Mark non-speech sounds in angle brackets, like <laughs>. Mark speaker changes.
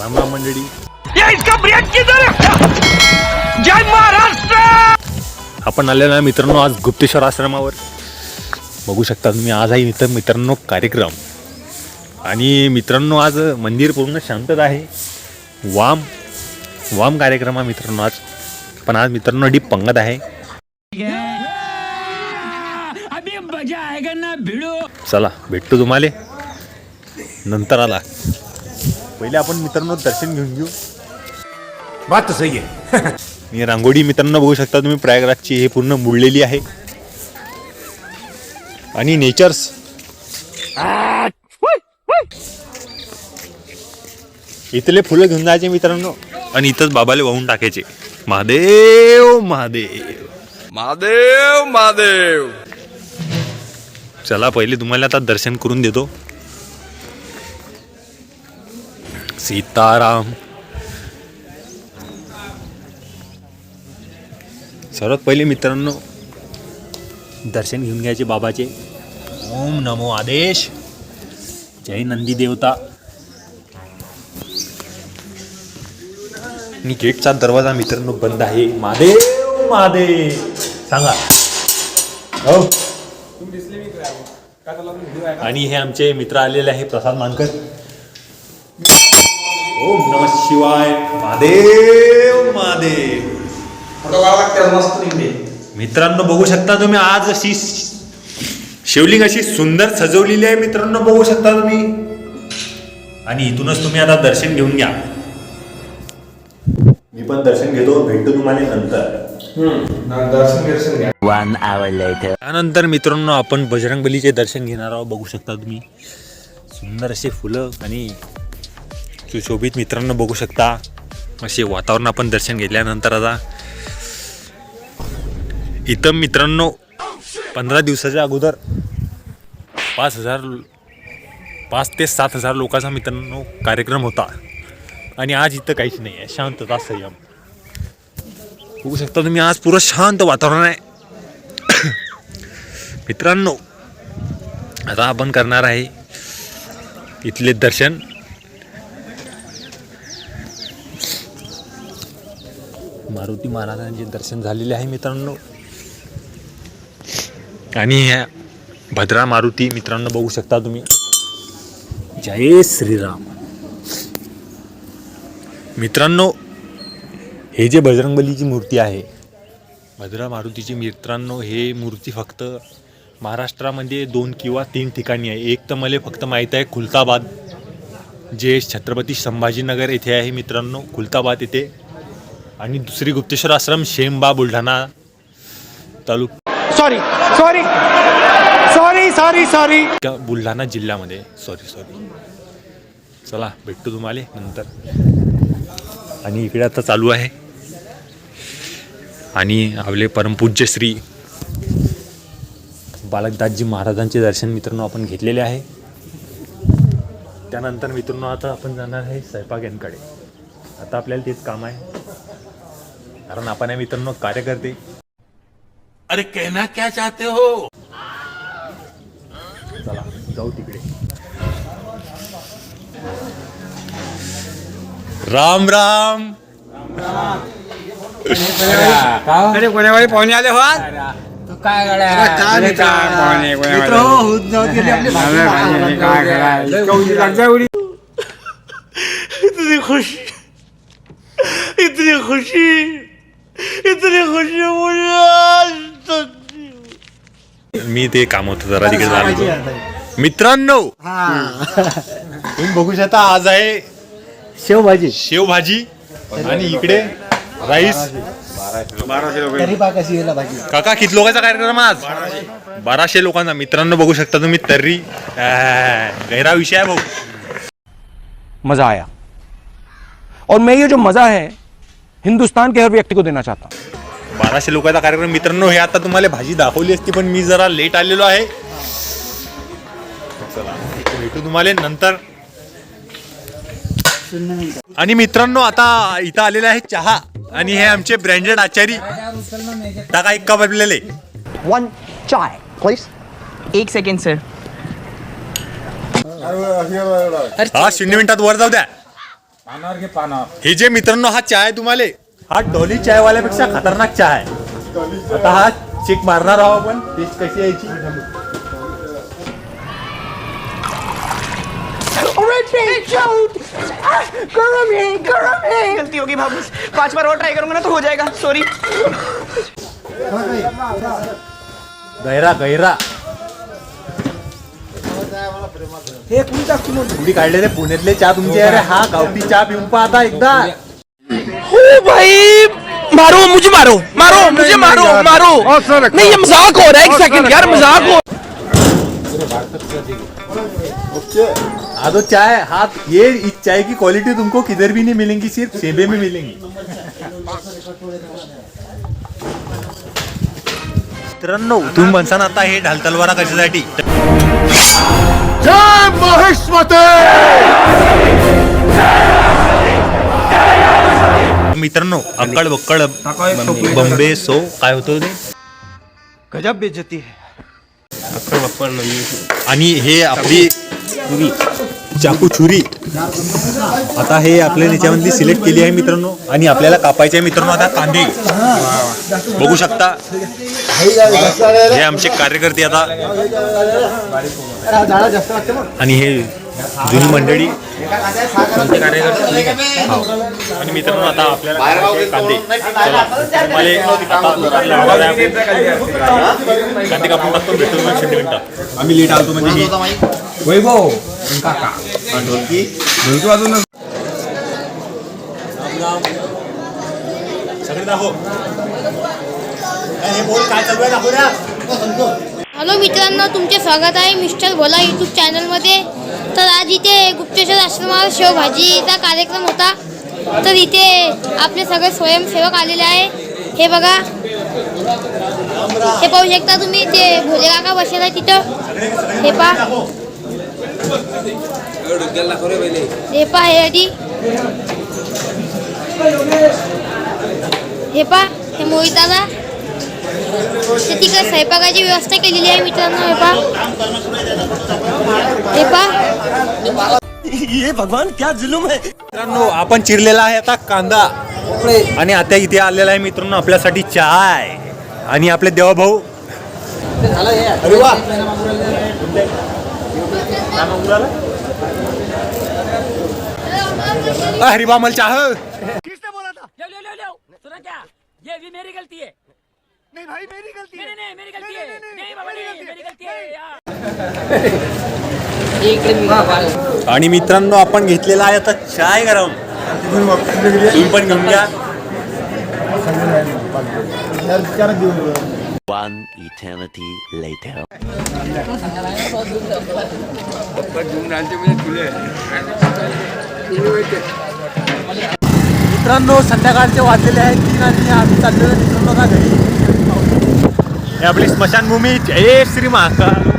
Speaker 1: राम राम मंडळी
Speaker 2: है? जय महाराष्ट्र!
Speaker 1: आपण आलेलो आहे मित्रांनो आज गुप्तेश्वर आश्रमावर. बघू शकता तुम्ही आज आहे इथं मित्रांनो कार्यक्रम. आणि मित्रांनो आज मंदिर पूर्ण शांतता आहे. वाम वाम कार्यक्रम आहे मित्रांनो आज. पण आज मित्रांनो डीप पंगत आहे. चला भेटतो तुम्हाला. नंतर आला. पहिले आपण मित्रांनो दर्शन घेऊन घेऊ.
Speaker 3: बात सही है
Speaker 1: मी <laughs> रांगोळी मित्रांनो बघू शकता तुम्ही प्रयागराजची हे पूर्ण मुडलेली आहे. आणि नेचर्स. इथले फुलं घेऊन जायचे मित्रांनो. आणि इथंच बाबाले वाहून टाकायचे. महादेव महादेव.
Speaker 4: महादेव महादेव.
Speaker 1: चला पहिले तुम्हाला आता दर्शन करून देतो. सीताराम। सर्वात पहिले मित्रांनो दर्शन घेऊन घ्यायचे बाबाचे. ओम नमो आदेश. जय नंदी देवता. मी गेटचा दरवाजा मित्रांनो बंद आहे. महादेव महादेव. सांगा. हो. आणि हे आमचे मित्र आलेले आहे प्रसाद मानकर. ओम नम शिवाय. महादेव महादेव. मित्रांनो बघू शकता तुम्ही आज अशी शिवलिंग अशी सुंदर सजवलेली आहे. मित्रांनो बघू शकता तुम्ही. आणि इथूनच तुम्ही आता दर्शन घेऊन घ्या. मी पण दर्शन घेतो. भेटतो तुम्हाला नंतर. त्यानंतर मित्रांनो आपण बजरंगबलीचे दर्शन घेणार आहोत. बघू शकता तुम्ही. सुंदर असे फुलं आणि सुशोभित मित्रांनो बघू शकता. असे वातावरण आपण दर्शन घेतल्यानंतर आता इथं मित्रांनो पंधरा दिवसाच्या अगोदर पाच हजार पाच ते सात हजार लोकांचा मित्रांनो कार्यक्रम होता. आणि आज इथं काहीच नाही आहे. शांतता संयम. बघू शकता तुम्ही आज पुरं शांत वातावरण आहे. मित्रांनो आता आपण करणार आहे इथले दर्शन. मारुती महाराजांचे दर्शन झालेले आहे मित्रांनो. आणि ह्या भद्रा मारुती मित्रांनो बघू शकता तुम्ही. जय श्रीराम. मित्रांनो हे जे बजरंगबलीची मूर्ती आहे भद्रा मारुतीची मित्रांनो हे मूर्ती फक्त महाराष्ट्रामध्ये दोन किंवा तीन ठिकाणी आहे. एक तर मला फक्त माहीत आहे खुलताबाद जे छत्रपती संभाजीनगर येथे आहे मित्रांनो. खुलताबाद येथे आणि दुसरी Gupteshwar ashram Shemba Buldhana taluka
Speaker 3: sorry sorry sorry sorry sorry
Speaker 1: Buldhana जिल्ह्यामध्ये सॉरी सॉरी चला भेटतो तुम्हाला नंतर. आणि इकडे आता चालू आहे. आणि आपले परमपूज्य श्री बालकदासजी महाराजांचे दर्शन मित्रांनो आपण घेतलेले आहे. त्यानंतर मित्रांनो आता आपण जाणार आहे स्वयंपाक यांकडे. आता आपल्याला तेच काम आहे. कारण आपण आहे मित्रांनो कार्यकर्ते.
Speaker 4: अरे कहना क्या चाहते हो?
Speaker 1: चला जाऊ तिकडे. राम राम.
Speaker 5: अरे कोणावाले पाहुणे आले हो आज? काय पाहुणे काय? इतकं उशीर लागतं एवढी?
Speaker 4: इतनी खुशी. इतनी खुशी. इतनी खुशी मुझे आज तक
Speaker 1: मी ते काम होतं जरा तिकडे झालो मित्रांनो! <laughs> तुम्ही बघू शकता आज आहे
Speaker 3: शेवभाजी.
Speaker 1: शेवभाजी आणि इकडे राईस.
Speaker 3: तरी पा कशी येईल भाजी.
Speaker 1: काका किती लोकांचा कार्यक्रम आज? बाराशे लोकांचा. मित्रांनो बघू शकता तुम्ही तर्री. गहरा विषय आहे भाऊ.
Speaker 6: मज़ा आया। और मैं ये जो मज़ा है हिंदुस्तान के हर व्यक्ति को देना चाहता हूँ।
Speaker 1: बाराशे लोकांचा कार्यक्रम. मित्रांनो हे आता तुम्हाला भाजी दाखवली असती पण मी जरा लेट आलेलो आहे. चला भेटू तुम्हाला नंतर. आणि मित्रांनो आता इथं आलेले आहे चहा आणि हे आमचे ब्रँडेड आचारी. टाका एक कप आपल्याला.
Speaker 7: One chai, please.
Speaker 8: एक सेकंड सर
Speaker 1: हा शून्य मिनिटात वर जाऊ द्या.
Speaker 5: पानावर घे पानावर.
Speaker 1: हे जे मित्रांनो हा चाय तुम्हाला. हा डॉली चाय वाल्यापेक्षा खतरनाक चाय आहे. आता हा चेक मारणार आहोत आपण. टेस्ट कशी यायची?
Speaker 2: गलती होगी बाबू पांच बार और ट्राई करूंगा ना तो हो जाएगा। सॉरी
Speaker 1: गैरा गैरा। हे पुण्यातले चहा तुमचे. अरे हा गावठी चहा पिऊन पहा एकदा.
Speaker 2: ओ भाई मारो मुझे मारो मारो मुझे मारो मारो. नहीं ये मज़ाक हो रहा है एक सेकंड यार मज़ाक हो
Speaker 1: हाँ तो चाय हाँ ये इस चाय की क्वालिटी तुमको किधर भी नहीं मिलेंगी सिर्फ़ सेबे में मिलेंगी। मित्रांनो तुम्ही म्हणसान आता हे ढाल तलवारा कशासाठी? मित्रांनो अक्कड बक्कड बंबे सो काय होतं ते?
Speaker 3: गजब बेइज्जती है।
Speaker 1: आणि हे आपली चाकू छुरी. आता हे आपल्या याच्यामधली सिलेक्ट केली आहे मित्रांनो. आणि आपल्याला कापायचे आहे मित्रांनो आता कांदे. बघू शकता. हे आमचे कार्यकर्ते आता. आणि हे जुनी मंडळी. हो. आणि मित्रांनो आता आपल्याला कांदे. कापून टाकतो भेटतो शंभर मिनिटात आम्ही लेट आलतो म्हणजे
Speaker 5: वैभव. काका ढोलकी वाजवून
Speaker 1: सगळे दाखव. हे बोल काय चालू आहे? दाखव ना.
Speaker 8: हॅलो मित्रांनो तुमचे स्वागत आहे मिस्टर भोला यूट्यूब चॅनलमध्ये तर आज इथे गुप्तेश्वर आश्रमावर शेवभाजीचा कार्यक्रम होता. तर इथे आपले सगळे स्वयंसेवक आलेले आहे. हे बघा. हे पाहू शकता तुम्ही ते भोले काका बसेल आहे तिथं हे पा हे पा हे आधी. हे पा हे मोहिताला दादा ते तिकडे स्वयंपाकाची व्यवस्था केलेली आहे मित्रांनो हे पहा. हे पहा.
Speaker 1: मित्रांनो आपण चिरलेला आहे आता कांदा. आणि आता इथे आलेला आहे मित्रांनो आपल्यासाठी चाय. आणि आपले देवाभाऊ अरे वा. अ, हरिबा मला चाह
Speaker 3: किसने बोला था।
Speaker 2: ले ले ले ले सुना क्या? ये भी मेरी गलती है।
Speaker 3: नहीं भाई मेरी गलती है।
Speaker 2: नहीं नहीं मेरी गलती है।
Speaker 3: नहीं, नहीं,
Speaker 2: नहीं बाबा
Speaker 3: मेरी
Speaker 2: नहीं
Speaker 3: गलती है।
Speaker 2: मेरी गलती है यार।
Speaker 1: आणि मित्रांनो आपण घेतलेला आहे आता चाय गरम. तुम्ही पण घेऊन घ्या.
Speaker 7: One eternity later.
Speaker 5: म्हणजे
Speaker 1: मित्रांनो संध्याकाळचे वाजलेले आहेत. तीन आणि आम्ही चाललेलो मित्रांनो का घरी. हे आपली स्मशानभूमी जय श्री महाकाल